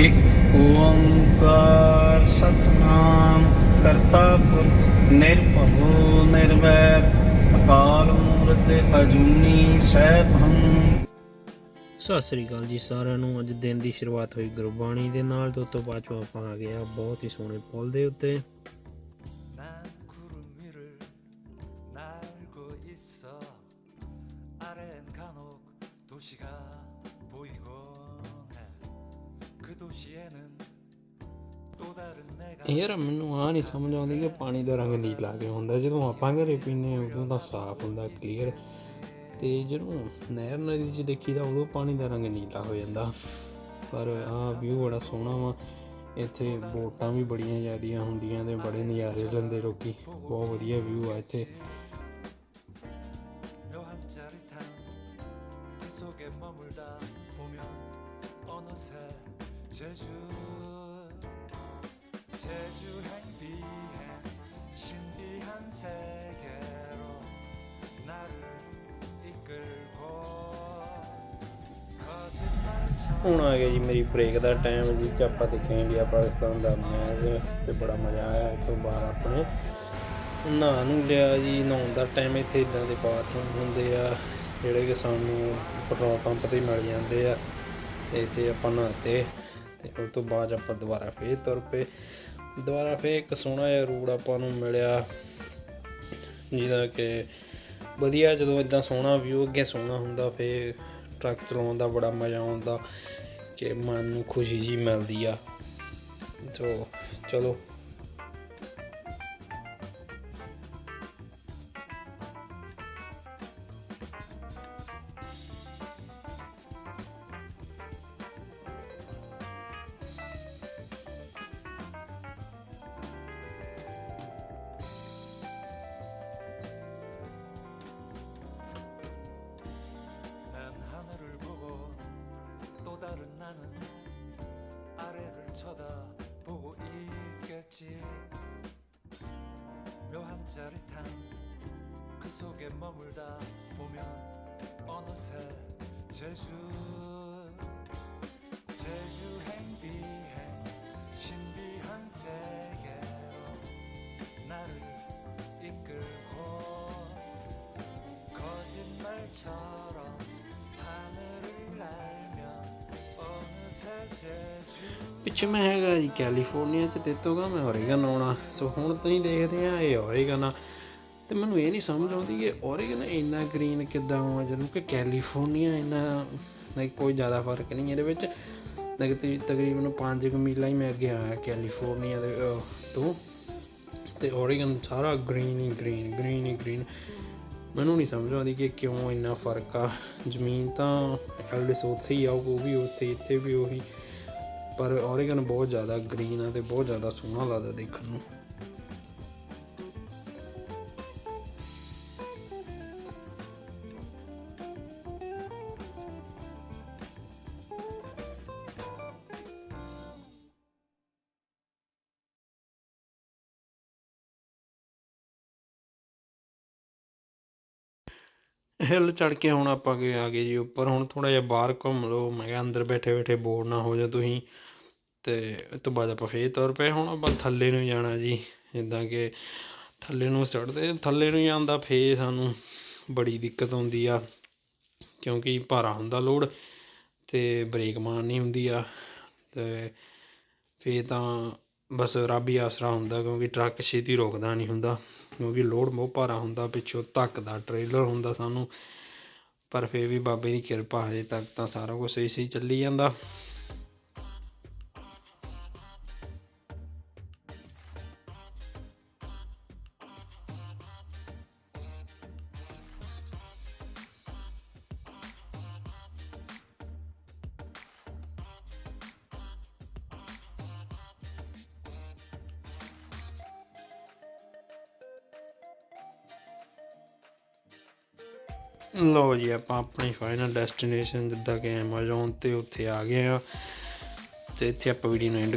ਇੱਕ ਓੰਕਾਰ ਸਤਨਾਮ ਕਰਤਾ ਪੁਰਖ ਨਿਰਭਉ ਨਿਰਵੈਰ ਅਕਾਲ ਮੂਰਤ ਅਜੂਨੀ ਸੈਭੰ ਸਤਿ ਸ੍ਰੀ ਅਕਾਲ ਜੀ ਸਾਰਿਆਂ ਨੂੰ ਅੱਜ ਦਿਨ ਦੀ ਸ਼ੁਰੂਆਤ ਹੋਈ ਗੁਰਬਾਣੀ ਦੇ ਨਾਲ ਤੇ ਉਸ ਤੋਂ ਬਾਅਦ ਚੋਂ ਆਪਾਂ ਆ ਗਏ ਆ ਬਹੁਤ ਹੀ ਸੋਹਣੇ ਪੁਲ ਦੇ ਉੱਤੇ 난 구름 위를 날고 있어 아래엔 간혹 도시가 보이곤 ਯਾਰ ਮੈਨੂੰ ਆ ਨਹੀਂ ਸਮਝ ਆਉਂਦੀ ਕਿ ਪਾਣੀ ਦਾ ਰੰਗ ਨੀਲਾ ਕਿਉਂ ਹੁੰਦਾ ਜਦੋਂ ਆਪਾਂ ਘਰੇ ਪੀਨੇ ਉਦੋਂ ਤਾਂ ਸਾਫ਼ ਹੁੰਦਾ ਕਲੀਅਰ ਤੇ ਜਦੋਂ ਨਹਿਰ ਨਦੀ 'ਚ ਦੇਖੀਦਾ ਉਦੋਂ ਪਾਣੀ ਦਾ ਰੰਗ ਨੀਲਾ ਹੋ ਜਾਂਦਾ ਪਰ ਆ ਵਿਊ ਬੜਾ ਸੋਹਣਾ ਵਾ ਇੱਥੇ ਬੋਟਾਂ ਵੀ ਬੜੀਆਂ ਜ਼ਿਆਦੀਆਂ ਹੁੰਦੀਆਂ ਤੇ ਬੜੇ ਨਜ਼ਾਰੇ ਲੈਂਦੇ ਲੋਕੀ ਬਹੁਤ ਵਧੀਆ ਵਿਊ ਆ ਇੱਥੇ 묘한 짜릿한 그 속에 머물다 보면 어느새 제주 제주행 비행 신비한 세계로 나를 이끌고 거짓말처럼 ਹੁਣ ਆ ਗਿਆ ਜੀ ਮੇਰੀ ਬ੍ਰੇਕ ਦਾ ਟਾਈਮ ਜਿਹ 'ਚ ਆਪਾਂ ਦੇਖਿਆ ਇੰਡੀਆ ਪਾਕਿਸਤਾਨ ਦਾ ਮੈਚ ਤੇ ਬੜਾ ਮਜ਼ਾ ਆਇਆ ਇਸ ਤੋਂ ਬਾਅਦ ਆਪਣੇ ਨਹਾ ਨੂੰ ਲਿਆ ਜੀ ਨਹਾਉਣ ਦਾ ਟਾਈਮ ਇੱਥੇ ਇਦਾਂ ਦੇ ਬਾਥਰੂਮ ਹੁੰਦੇ ਆ ਜਿਹੜੇ ਕਿ ਸਾਨੂੰ ਪੈਟਰੋਲ ਪੰਪ ਤੇ ਹੀ ਮਿਲ ਜਾਂਦੇ ਆ ਤੇ ਇੱਥੇ ਆਪਾਂ ਨਹਾਤੇ ਤੇ ਉਸ ਤੋਂ ਬਾਅਦ ਆਪਾਂ ਦੁਬਾਰਾ ਫੇਰ ਤੁਰ ਪਏ। ਦੁਬਾਰਾ ਫੇਰ ਇੱਕ ਸੋਹਣਾ ਜਿਹਾ ਰੂਟ ਆਪਾਂ ਨੂੰ ਮਿਲਿਆ, ਜਿਹਦਾ ਕਿ ਵਧੀਆ ਜਦੋਂ ਇਦਾਂ ਸੋਹਣਾ ਵਿਊ ਅੱਗੇ ਸੋਹਣਾ ਹੁੰਦਾ, ਫੇਰ ਟਰੱਕ ਚਲਾਉਣ ਦਾ ਬੜਾ ਮਜ਼ਾ ਆਉਂਦਾ, ਕਿ ਮਨ ਨੂੰ ਖੁਸ਼ੀ ਜੀ ਮਿਲਦੀ ਆ। ਸੋ ਚਲੋ। 쳐다보고 있겠지. 묘한 짜릿한 그 속에 머물다 보면 어느새 제주 제주 행 비행 ਪਿੱਛੇ ਮੈਂ ਹੈਗਾ ਜੀ ਕੈਲੀਫੋਰਨੀਆ ਚ ਦਿੱਤੋਗਾ ਮੈਂ ਓਰੇਗਨ ਆਉਣਾ। ਸੋ ਹੁਣ ਤੁਸੀਂ ਦੇਖਦੇ ਆ ਇਹ ਓਰੇਗਨ ਆ। ਤੇ ਮੈਨੂੰ ਇਹ ਨਹੀਂ ਸਮਝ ਆਉਂਦੀ ਕਿ ਓਰੇਗਨ ਇੰਨਾ ਗ੍ਰੀਨ ਕਿੱਦਾਂ ਆ, ਜਦੋਂ ਕਿ ਕੈਲੀਫੋਰਨੀਆ ਇੰਨਾ ਲਾਈਕ ਕੋਈ ਜ਼ਿਆਦਾ ਫ਼ਰਕ ਨਹੀਂ ਇਹਦੇ ਵਿੱਚ। ਤਕਰੀਬਨ 5 ਕੁ ਮੀਲਾਂ ਹੀ ਮੈਂ ਅੱਗੇ ਆਇਆ ਕੈਲੀਫੋਰਨੀਆ ਦੇ ਤੋਂ। ਤੇ ਓਰੇਗਨ ਸਾਰਾ ਗ੍ਰੀਨ ਹੀ ਗ੍ਰੀਨ ਗ੍ਰੀਨ ਹੀ ਗ੍ਰੀਨ ਮੈਨੂੰ ਨਹੀਂ ਸਮਝ ਆਉਂਦੀ ਕਿ ਕਿਉਂ ਇੰਨਾ ਫ਼ਰਕ ਆ। ਜ਼ਮੀਨ ਤਾਂ ਐਲਡਿਸ ਉੱਥੇ ਹੀ ਆ, ਉਹ ਵੀ ਉੱਥੇ, ਇੱਥੇ ਵੀ ਉਹੀ। ਪਰ ਓਰੇਗਨ ਬਹੁਤ ਜ਼ਿਆਦਾ ਗ੍ਰੀਨ ਆ ਤੇ ਬਹੁਤ ਜ਼ਿਆਦਾ ਸੋਹਣਾ ਲੱਗਦਾ ਦੇਖਣ ਨੂੰ। ਹਿੱਲ ਚੜ ਕੇ ਹੁਣ ਆਪਾਂ ਗਏ ਆ ਗਏ ਜੀ ਉੱਪਰ। ਹੁਣ ਥੋੜਾ ਜਿਹਾ ਬਾਹਰ ਘੁੰਮ ਲਓ। ਮੈਂ ਕਿਹਾ ਅੰਦਰ ਬੈਠੇ ਬੈਠੇ ਬੋਰ ਨਾ ਹੋ ਜਾ ਤੁਸੀਂ। ਤੇ ਇਹ ਤੋਂ ਬਾਅਦ ਆਪਾਂ ਫੇਰ ਤੁਰ ਪਏ। ਹੁਣ ਆਪਾਂ ਥੱਲੇ ਨੂੰ ਜਾਣਾ ਜੀ। ਜਿੱਦਾਂ ਕਿ ਥੱਲੇ ਨੂੰ ਚੜਦੇ ਥੱਲੇ ਨੂੰ ਜਾਂਦਾ ਫੇਰ ਸਾਨੂੰ ਬੜੀ ਦਿੱਕਤ ਆਉਂਦੀ ਆ। ਕਿਉਂਕਿ ਭਾਰਾ ਹੁੰਦਾ ਲੋਡ ਤੇ ਬ੍ਰੇਕ ਮਾਰਨੀ ਹੁੰਦੀ ਆ। ਤੇ ਫੇਰ ਤਾਂ ਬਸ ਰੱਬ ਹੀ ਆਸਰਾ ਹੁੰਦਾ ਕਿਉਂਕਿ ਟਰੱਕ ਛੇਤੀ ਰੁਕਦਾ ਨਹੀਂ ਹੁੰਦਾ, ਕਿਉਂਕਿ ਲੋਡ ਬਹੁਤ ਭਾਰਾ ਹੁੰਦਾ, ਪਿੱਛੋਂ ਧੱਕਦਾ, ਟ੍ਰੇਲਰ ਹੁੰਦਾ ਸਾਨੂੰ, ਪਰ ਫਿਰ ਵੀ ਬਾਬੇ ਦੀ ਕਿਰਪਾ ਹਜੇ ਤੱਕ ਤਾਂ ਸਾਰਾ ਕੁਝ ਸਹੀ ਸਹੀ ਚੱਲੀ ਜਾਂਦਾ। ਲਓ ਜੀ, ਆਪਾਂ ਆਪਣੀ ਫਾਈਨਲ ਡੈਸਟੀਨੇਸ਼ਨ ਜਿੱਦਾਂ ਕਿ ਐਮਾਜ਼ੋਨ ਤੇ ਉੱਥੇ ਆ ਗਏ ਆ ਤੇ ਇੱਥੇ ਆਪਾਂ ਵੀਡੀਓ ਨੂੰ ਐਂਡ